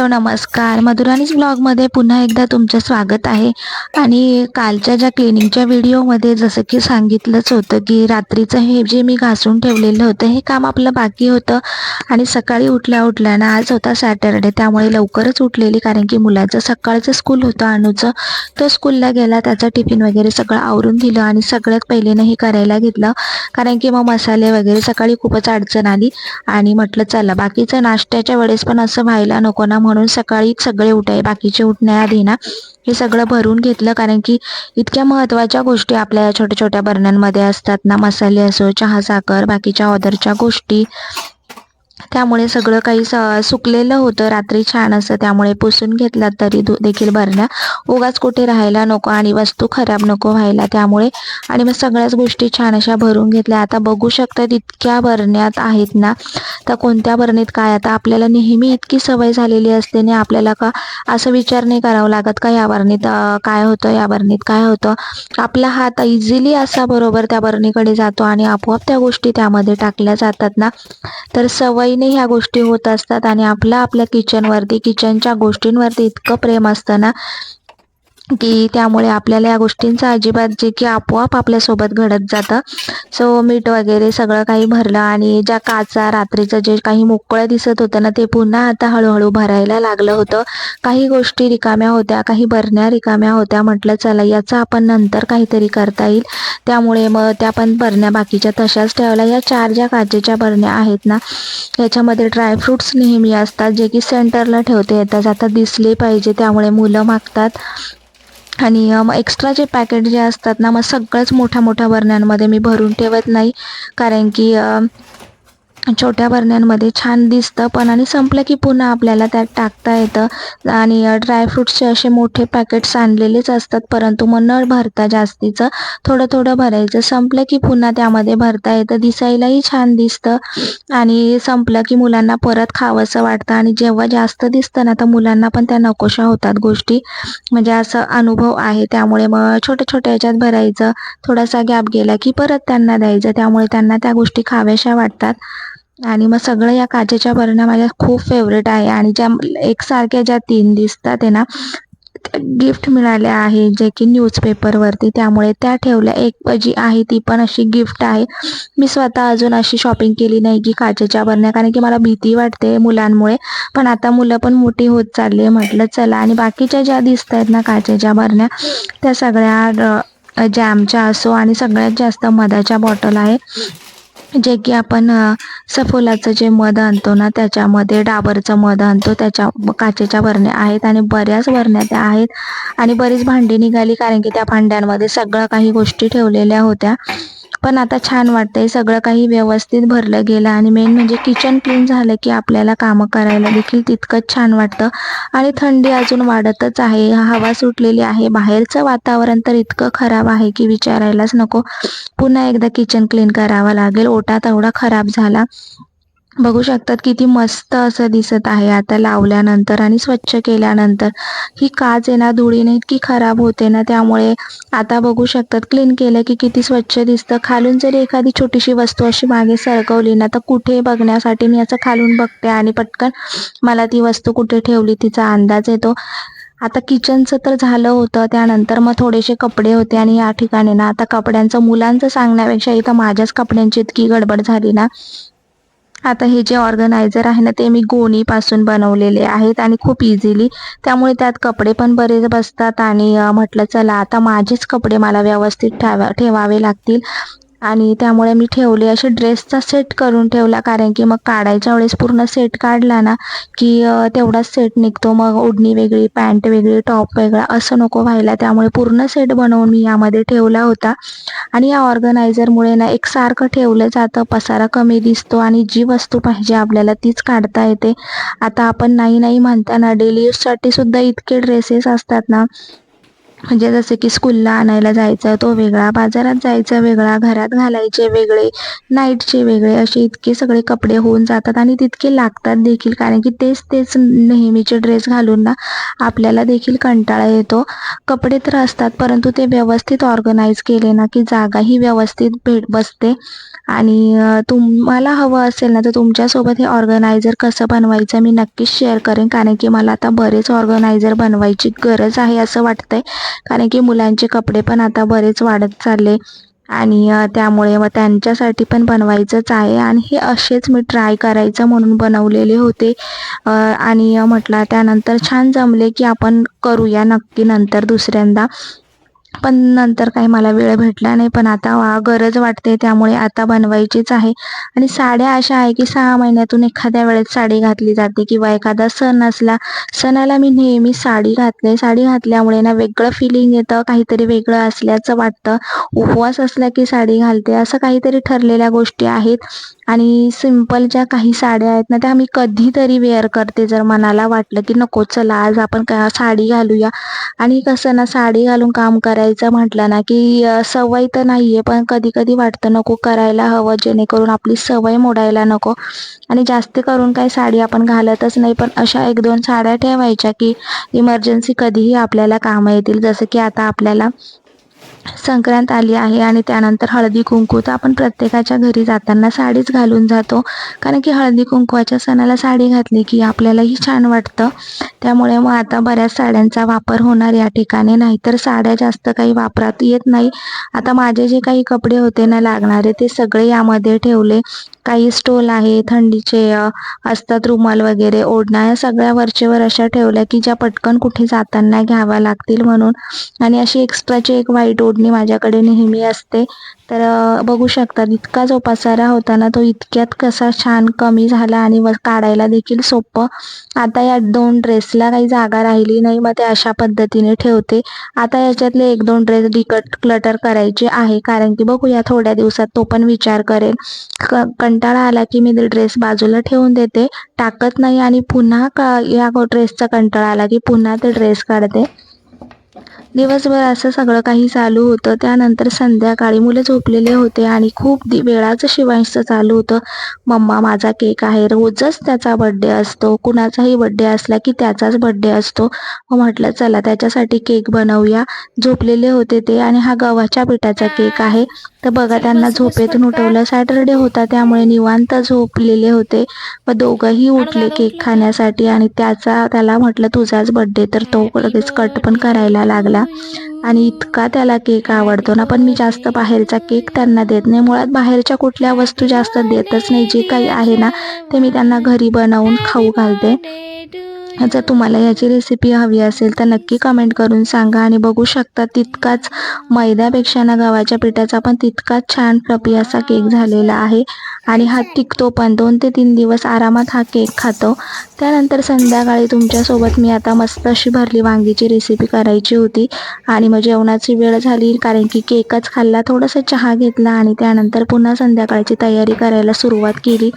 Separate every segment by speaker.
Speaker 1: Hello नमस्कार. मधुराणीज ब्लॉगमध्ये पुन्हा एकदा तुमचं स्वागत आहे. आणि कालच्या ज्या क्लिनिंगच्या व्हिडिओमध्ये जसं की सांगितलंच होतं की रात्रीचं हे जे मी घासून ठेवलेलं होतं हे काम आपलं बाकी होतं. आणि सकाळी उठल्या उठल्यानं आज होता सॅटरडे त्यामुळे लवकरच उठलेली कारण की मुलाचं सकाळचं स्कूल होतं अणूचं तो स्कूलला गेला त्याचं टिफिन वगैरे सगळं आवरून दिलं आणि सगळ्यात पहिले हे करायला घेतलं. कारण की मग मसाले वगैरे सकाळी खूपच अडचण आली. आणि म्हटलं चला बाकीचं नाश्त्याच्या वेळेस पण असं व्हायला नको ना म्हणून सकाळी सगळे उठाय बाकीचे उठण्याआधी ना हे सगळं भरून घेतलं. कारण की इतक्या महत्त्वाच्या गोष्टी आपल्या छोट्या छोट्या बरण्यांमध्ये असतात ना. मसाले असो चहा साखर बाकीच्या ऑदरच्या गोष्टी. त्यामुळे सगळं काही स सुकलेलं होतं. रात्री छान असं त्यामुळे पुसून घेतला तरी देखील भरण्या उगाच कुठे राहायला नको आणि वस्तू खराब नको व्हायला त्यामुळे. आणि मग सगळ्याच गोष्टी छान अशा भरून घेतल्या. आता बघू शकतात इतक्या भरण्यात आहेत ना. तर कोणत्या भरणीत काय? आता आपल्याला नेहमी इतकी सवय झालेली असते आपल्याला का असं विचार नाही करावं लागत का या भरणीत काय होतं या भरणीत काय होतं? आपला हात इझिली असा बरोबर त्या भरणीकडे जातो आणि आपोआप त्या गोष्टी त्यामध्ये टाकल्या जातात ना. तर सवय पद्धतीने ह्या गोष्टी होत असतात आणि आपलं आपल्या किचनवरती किचनच्या गोष्टींवरती इतकं प्रेम असतं ना की त्यामुळे आपल्याला या गोष्टींचं अजिबात जे की आपोआप आपल्यासोबत घडत जातं. सो मीठ वगैरे सगळं काही भरलं आणि ज्या काचा रात्रीचं जे काही मोकळं दिसत होतं ना ते पुन्हा आता हळूहळू भरायला लागलं होतं. काही गोष्टी रिकाम्या होत्या काही भरण्या रिकाम्या होत्या. म्हटलं चला याचं आपण नंतर काहीतरी करता येईल. त्यामुळे मग त्या पण भरण्या बाकीच्या तशाच ठेवल्या या चार ज्या काचेच्या भरण्या आहेत ना याच्यामध्ये ड्रायफ्रुट्स नेहमी असतात जे की सेंटरला ठेवते येतात. आता दिसले पाहिजे त्यामुळे मुलं मागतात. आणि मग एक्स्ट्रा जे पॅकेट जे असतात ना मग सगळंच मोठ्या मोठ्या बरण्यांमध्ये मी भरून ठेवत नाही. कारण की छोट्या बरण्यांमध्ये छान दिसतं पण आणि संपलं की पुन्हा आपल्याला त्यात टाकता येतं. आणि ड्रायफ्रूट्सचे असे मोठे पॅकेट्स आणलेलेच असतात परंतु मग न भरता जास्तीचं. थोडं थोडं भरायचं. संपलं की पुन्हा त्यामध्ये भरता येतं. दिसायलाही छान दिसतं. आणि संपलं की मुलांना परत खावंसं वाटतं. आणि जेव्हा जास्त दिसतं ना तर मुलांना पण त्या नकोशा होतात गोष्टी. म्हणजे असं अनुभव आहे. त्यामुळे मग छोट्या छोट्या याच्यात भरायचं. थोडासा गॅप गेला की परत त्यांना द्यायचं. त्यामुळे त्यांना त्या गोष्टी खाव्याशा वाटतात. आणि मग सगळं या काचेच्या बरण्या माझ्या खूप फेवरेट आहे. आणि ज्या एकसारख्या ज्या तीन दिसतात आहे ना गिफ्ट मिळाल्या आहे जे की न्यूजपेपरवरती त्यामुळे त्या ठेवल्या. एक जी आहे ती पण अशी गिफ्ट आहे. मी स्वतः अजून अशी शॉपिंग केली नाही की काचेच्या बरण्या कारण की मला भीती वाटते मुलांमुळे. पण आता मुलं पण मोठी होत चालली आहे. म्हटलं चला. आणि बाकीच्या ज्या दिसत आहेत ना काचेच्या बरण्या त्या सगळ्या जॅमच्या असो आणि सगळ्यात जास्त मधाच्या बॉटल आहे. जे की आपण सफोलाचं जे मध आणतो ना त्याच्यामध्ये डाबरचं मध आणतो. त्याच्या काचेच्या वरण्या आहेत आणि बऱ्याच वरण्या त्या आहेत. आणि बरीच भांडी निघाली कारण की त्या भांड्यांमध्ये सगळं काही गोष्टी ठेवलेल्या होत्या. पण आता छान वाटतंय. सगळं काही व्यवस्थित भरलं गेलं आणि मेन म्हणजे किचन क्लीन झालं की आपल्याला कामं करायला देखील तितकंच छान वाटतं. आणि थंडी अजून वाढतच आहे. हवा सुटलेली आहे. बाहेरचं वातावरण तर इतकं खराब आहे की विचारायलाच नको. पुन्हा एकदा किचन क्लीन करावं लागेल. ओटा तेवढा खराब झाला. बघू शकतात किती मस्त असं दिसत आहे. आता लावल्यानंतर आणि स्वच्छ केल्यानंतर. ही काच आहे ना धुळीने इतकी खराब होते ना त्यामुळे आता बघू शकतात क्लीन केलं की किती स्वच्छ दिसतं. खालून जरी एखादी छोटीशी वस्तू अशी मागे सरकवली ना तर कुठे बघण्यासाठी मी असं खालून बघते आणि पटकन मला ती वस्तू कुठे ठेवली तिचा अंदाज येतो. आता किचनचं तर झालं होतं त्यानंतर मग थोडेसे कपडे होते आणि या ठिकाणी ना आता कपड्यांचं मुलांचं सांगण्यापेक्षा इथं माझ्याच कपड्यांची इतकी गडबड झाली ना आता हे जे ऑर्गनायझर आहे ना ते मी गोणीपासून बनवलेले आहेत आणि खूप इझिली त्यामुळे त्यात कपडे पण बरेच बसतात आणि म्हटलं चला आता माझेच कपडे मला व्यवस्थित ठेवा ठेवावे लागतील. आणि त्यामुळे मी ठेवले असे ड्रेसचा सेट करून ठेवला. कारण की मग काढायच्या वेळेस पूर्ण सेट काढला ना की तेवढाच सेट निघतो. मग ओढणी वेगळी पॅन्ट वेगळी टॉप वेगळा असं नको व्हायला. त्यामुळे पूर्ण सेट बनवून मी यामध्ये ठेवला होता. आणि या ऑर्गनायझरमुळे ना एकसारखं ठेवलं जातं. पसारा कमी दिसतो आणि जी वस्तू पाहिजे आपल्याला तीच काढता येते. आता आपण नाही नाही म्हणताना डेली यूजसाठी सुद्धा इतके ड्रेसेस असतात ना म्हणजे जसे की स्कूलला आणायला जायचं तो वेगळा. बाजारात जायचा वेगळा. घरात घालायचे वेगळे. नाईटचे वेगळे. असे इतके सगळे कपडे होऊन जातात आणि तितके लागतात देखील. कारण की तेच तेच नेहमीचे ड्रेस घालून ना आपल्याला देखील कंटाळा येतो. कपडे तर असतात परंतु ते व्यवस्थित ऑर्गनाईज केले ना की जागाही व्यवस्थित भेट बसते. आणि तुम्हाला हवं असेल ना तर तुमच्यासोबत हे ऑर्गनायझर कसं बनवायचं मी नक्कीच शेअर करेन. कारण की मला आता बरेच ऑर्गनायझर बनवायची गरज आहे असं वाटतंय. कारण की मुलांचे कपडे पण आता बरेच वाढत चालले. आणि त्यामुळे मग त्यांच्यासाठी पण बनवायचंच आहे. आणि हे असेच मी ट्राय करायचं म्हणून बनवलेले होते. आणि म्हटलं त्यानंतर छान जमले की आपण करूया नक्की नंतर दुसऱ्यांदा. पण नंतर काही मला वेळ भेटला नाही. पण आता वा गरज वाटते त्यामुळे आता बनवायचीच आहे. आणि साड्या अशा आहे की सहा महिन्यातून एखाद्या वेळेस साडी घातली जाते किंवा एखादा सण असला सणाला मी नेहमी साडी घातले. साडी घातल्यामुळे ना वेगळं फिलिंग येतं काहीतरी वेगळं असल्याचं वाटतं. उपवास असला की साडी घालते असं काहीतरी ठरलेल्या गोष्टी आहेत. आणि सिंपल ज्या काही साड्या आहेत ना त्या मी कधीतरी वेअर करते. जर मनाला वाटलं की नको चला आज आपण का साडी घालूया. आणि कसं ना साडी घालून काम करायचं म्हटलं ना की सवय तर नाही आहे पण कधी कधी वाटतं नको करायला हवं जेणेकरून आपली सवय मोडायला नको. आणि जास्त करून काही साडी आपण घालतच नाही पण अशा एक दोन साड्या ठेवायच्या की इमर्जन्सी कधीही आपल्याला कामं येतील. जसं की आता आपल्याला संक्रांत आली आहे आणि त्यानंतर हळदी कुंकू. तर आपण प्रत्येकाच्या घरी जाताना साडीच घालून जातो. कारण की हळदी कुंकवाच्या सणाला साडी घातली की आपल्यालाही छान वाटतं. त्यामुळे मग आता बऱ्याच साड्यांचा वापर होणार या ठिकाणी. नाहीतर साड्या जास्त काही वापरात येत नाही. आता माझे जे काही कपडे होते ना लागणारे ते सगळे यामध्ये ठेवले. काही स्टोल आहे थंडीचे असतात रुमाल वगैरे ओढण्या या सगळ्या वरचेवर अशा ठेवल्या की ज्या पटकन कुठे जाताना घ्याव्या लागतील म्हणून. आणि अशी एक्स्ट्राची एक व्हाईट ओढणी माझ्याकडे नेहमी असते. तर बघू शकता इतका जो पसारा होता ना तो इतक्यात कसा छान कमी झाला आणि व काढायला देखील सोपं. आता या दोन ड्रेसला काही जागा राहिली नाही मग ते अशा पद्धतीने ठेवते. आता याच्यातले एक दोन ड्रेस डिकट क्लटर करायचे आहे कारण की बघूया थोड्या दिवसात तो पण विचार करेल. क कंटाळा आला की मी ड्रेस बाजूला ठेवून देते टाकत नाही आणि पुन्हा का या ड्रेसचा कंटाळा आला की पुन्हा ते ड्रेस काढते. दिवसभर असं सगळं काही चालू होतं. त्यानंतर संध्याकाळी मुलं झोपलेले होते आणि खूप दि वेळाचं शिवांशचं चालू होतं. मम्मा माझा केक आहे. रोजच त्याचा बड्डे असतो. कुणाचाही बड्डे असला की त्याचाच बड्डे असतो. मग म्हटलं चला त्याच्यासाठी केक बनवूया. झोपलेले होते ते आणि हा गव्हाच्या पिठाचा केक आहे. तर बघा त्यांना झोपेतून उठवलं. सॅटरडे होता त्यामुळे निवांत झोपलेले होते. व दोघंही उठले केक खाण्यासाठी आणि त्याचा त्याला म्हटलं तुझाच बड्डे तर तो लगेच कट पण करायला लागला. आणि इतका त्याला केक आवडतो ना पण मी जास्त बाहेरचा केक त्यांना देत नाही. मुळात बाहेरच्या कुठल्या वस्तू जास्त देतच नाही. जे काही आहे ना ते मी त्यांना घरी बनवून खाऊ घालते. जर तुम्हाला याची रेसिपी हवी असेल तर नक्की कमेंट करून सांगा आणि बघू शकता तितकाच मैद्यापेक्षा ना गव्हाच्या पिठाचा पण तितकाच छान फ्लपी असा केक झालेला आहे. आणि हा टिकतो पण. दोन ते तीन दिवस आरामात हा केक खातो. त्यानंतर संध्याकाळी तुमच्यासोबत मी आता मस्त अशी भरली वांगीची रेसिपी करायची होती. आणि मग जेवणाची वेळ झाली कारण की केकच खाल्ला थोडंसं चहा घेतला आणि त्यानंतर पुन्हा संध्याकाळची तयारी करायला सुरुवात केली.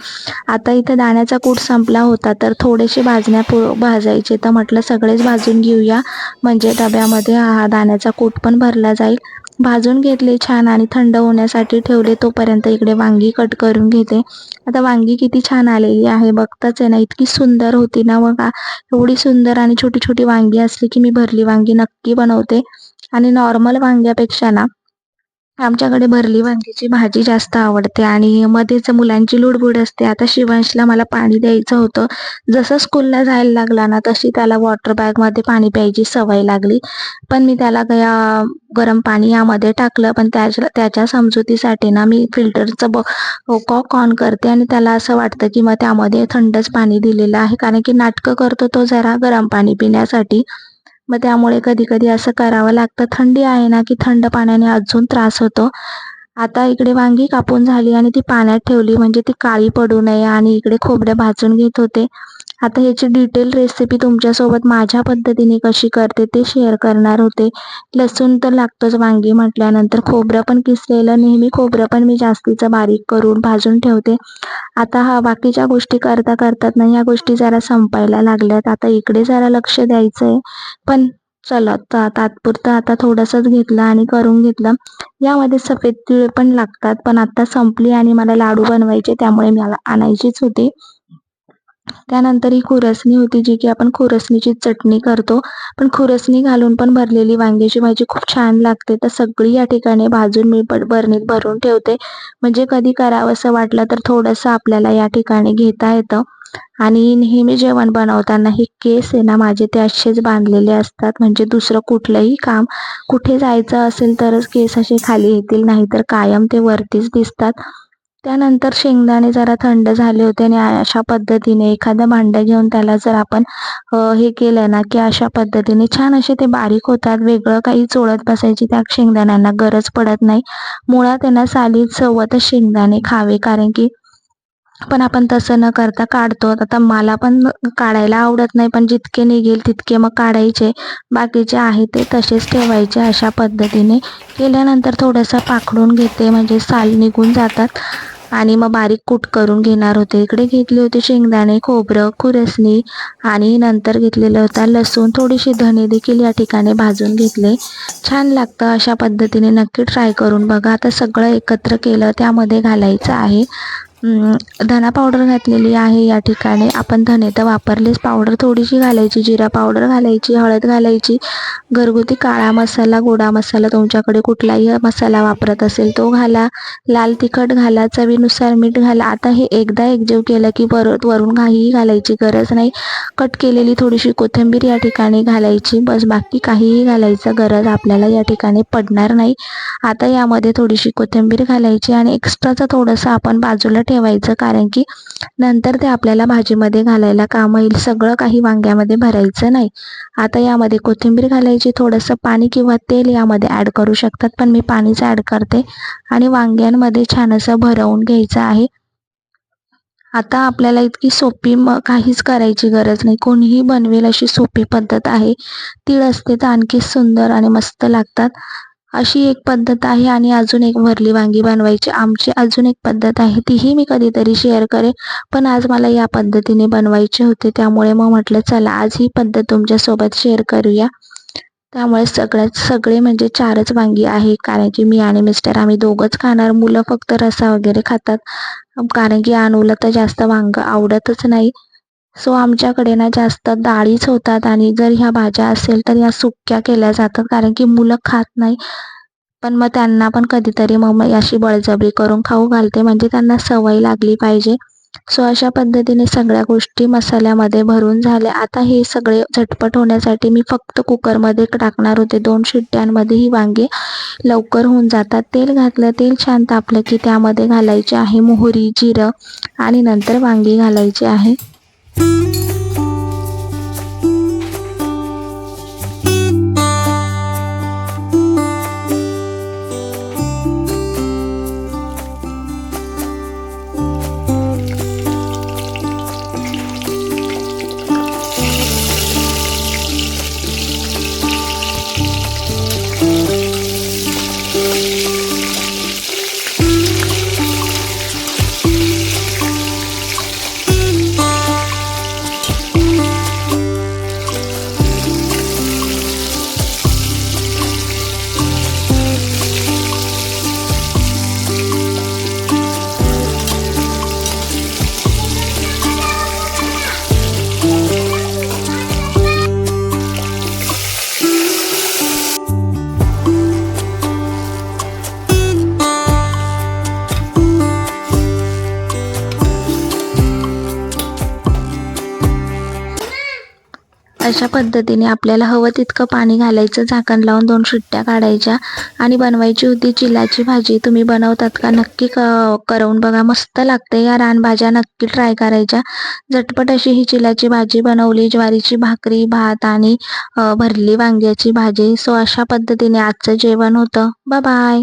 Speaker 1: आता इथं दाण्याचा कूट संपला होता तर थोडेसे भाजण्या भाजायचे. तर म्हटलं सगळेच भाजून घेऊया. म्हणजे डब्यामध्ये हा दाण्याचा कूट पण भरला जाईल. भाजून घेतले छान आणि थंड होण्यासाठी ठेवले तोपर्यंत इकडे वांगी कट करून घेते. आता वांगी किती छान आलेली आहे बघताच आहे ना इतकी सुंदर होती ना बघा. एवढी सुंदर आणि छोटी छोटी वांगी असली की मी भरली वांगी नक्की बनवते. आणि नॉर्मल वांग्यापेक्षा ना आमच्याकडे भरली वांगीची भाजी जास्त आवडते आणि मध्येच मुलांची लुडबुड असते. आता शिवांशला मला पाणी द्यायचं होतं. जसं स्कूलला जायला लागला ना तशी त्याला वॉटर बॅगमध्ये पाणी प्यायची सवय लागली. पण मी त्याला गया गरम पाणी यामध्ये टाकलं. पण त्याच्या त्याच्या समजुतीसाठी ना मी फिल्टरचं ब कॉक ऑन करते आणि त्याला असं वाटतं की मग त्यामध्ये थंडच पाणी दिलेलं आहे. कारण की नाटकं करतो तो जरा गरम पाणी पिण्यासाठी. मग त्यामुळे कधी कधी असं करावं लागतं. थंडी आहे ना की थंड पाण्याने अजून त्रास होतो. आता इकडे वांगी कापून झाली आणि ती पाण्यात ठेवली. म्हणजे ती काळी पडू नये आणि इकडे खोबऱ्या भाजून घेत होते. आता ह्याची डिटेल रेसिपी तुमच्यासोबत माझ्या पद्धतीने कशी करते ते शेअर करणार होते. लसूण तर लागतोच वांगी म्हटल्यानंतर खोबरं पण किसलेलं नेहमी खोबरं पण मी जास्तीचं बारीक करून भाजून ठेवते. आता हा बाकीच्या गोष्टी करता करतात ना ह्या गोष्टी जरा संपायला लागल्यात. आता इकडे जरा लक्ष द्यायचं आहे पण चला तात्पुरतं आता थोडंसंच घेतलं आणि करून घेतलं. यामध्ये सफेद तिळ पण लागतात पण आता संपली आणि मला लाडू बनवायचे त्यामुळे मला आणायचीच होती. त्यानंतर ही खुरसणी होती जी की आपण खुरसणीची चटणी करतो. पण खुरसणी घालून पण भरलेली वांग्याची भाजी खूप छान लागते. तर सगळी या ठिकाणी भाजून मी बरणीत भरून ठेवते. म्हणजे कधी करावंसं वाटलं तर थोडंसं आपल्याला या ठिकाणी घेता येतं. आणि नेहमी जेवण बनवताना हे केस आहे ना माझे ते असेच बांधलेले असतात. म्हणजे दुसरं कुठलंही काम कुठे जायचं असेल तरच केस असे खाली येतील नाहीतर कायम ते वरतीच दिसतात. त्यानंतर शेंगदाणे जरा थंड झाले होते आणि अशा पद्धतीने एखादं भांडं घेऊन त्याला जर आपण हे केलं ना की अशा पद्धतीने छान असे ते बारीक होतात वेगळं काही चोळत बसायची त्या शेंगदाण्यांना गरज पडत नाही. मुळात त्यांना साली चवतच शेंगदाणे खावे कारण की पण आपण तसं न करता काढतो. आता मला पण काढायला आवडत नाही पण जितके निघेल तितके मग काढायचे. बाकीचे आहे ते तसेच ठेवायचे अशा पद्धतीने. केल्यानंतर थोडंसं पाखडून घेते म्हणजे साल निघून जातात. आणि मग बारीक कूट करून घेणार होते. इकडे घेतले होते शेंगदाणे खोबरं खुरसणी आणि नंतर घेतलेलं होता लसूण. थोडीशी धने देखील या ठिकाणी भाजून घेतले. छान लागतं अशा पद्धतीने नक्की ट्राय करून बघा. आता सगळं एकत्र केलं त्यामध्ये घालायचं आहे. धना पावडर घातलेली आहे या ठिकाणी. आपण धने तर वापरलेच. पावडर थोडीशी घालायची. जिरा पावडर घालायची हळद घालायची. घरगुती काळा मसाला गोडा मसाला तुमच्याकडे कुठलाही मसाला वापरत असेल तो घाला. लाल तिखट घाला. चवीनुसार मीठ घाला. आता हे एकदा एकजीव केलं की परत वरून काहीही घालायची गरज नाही. कट केलेली थोडीशी कोथिंबीर या ठिकाणी घालायची. बस बाकी काहीही घालायचं गरज आपल्याला या ठिकाणी पडणार नाही. आता यामध्ये थोडीशी कोथिंबीर घालायची आणि एक्स्ट्राचं थोडंसं आपण बाजूला ठेवायचं. कारण की नंतर ते आपल्याला भाजीमध्ये घालायला काम येईल. सगळं काही वांग्यामध्ये भरायचं नाही. आता यामध्ये कोथिंबीर घालायची. थोडंसं पाणी किंवा तेल यामध्ये ॲड करू शकतात. पण मी पाणीच ॲड करते. आणि वांग्यांमध्ये छान असं भरवून घ्यायचं आहे. आता आपल्याला इतकी सोपी म काहीच करायची गरज नाही. कोणीही बनवेल अशी सोपी पद्धत आहे. तीळ असते तर आणखी सुंदर आणि मस्त लागतात. अशी एक पद्धत आहे आणि अजून एक भरली वांगी बनवायची. आमची अजून एक पद्धत आहे. तीही मी कधीतरी शेअर करेन. पण आज मला या पद्धतीने बनवायचे होते. त्यामुळे मग म्हटलं चला आज ही पद्धत तुमच्यासोबत शेअर करूया. त्यामुळे सगळ्यात सगळे म्हणजे चारच वांगी आहे. कारण की मी आणि मिस्टर आम्ही दोघंच खाणार. मुलं फक्त रसा वगैरे खातात. कारण की अनुला तर जास्त वांग आवडतच नाही. सो आमच्याकडे ना जास्त डाळीच होतात आणि जर ह्या भाज्या असेल तर या सुक्या केल्या जातात कारण की मुलं खात नाही. पण मग त्यांना पण कधीतरी मग अशी बळजबरी करून खाऊ घालते म्हणजे त्यांना सवय लागली पाहिजे. सो अशा पद्धतीने सगळ्या गोष्टी मसाल्यामध्ये भरून झाल्या. आता हे सगळे झटपट होण्यासाठी मी फक्त कुकरमध्ये टाकणार होते. दोन शिट्ट्यांमध्ये ही वांगे लवकर होऊन जातात. तेल घातलं तेल छान तापलं की त्यामध्ये घालायचे आहे मोहरी जिरं आणि नंतर वांगी घालायची आहे. Música अशा पद्धतीने आपल्याला हवं तितकं पाणी घालायचं झाकण लावून दोन शिट्ट्या काढायच्या आणि बनवायची होती. चिलाची भाजी तुम्ही बनवतात का नक्की क करून बघा. मस्त लागते या रानभाज्या नक्की ट्राय करायच्या. झटपट अशी ही चिलाची भाजी बनवली. ज्वारीची भाकरी भात आणि भरली वांग्याची भाजी. सो अशा पद्धतीने आजचं जेवण होतं. बाय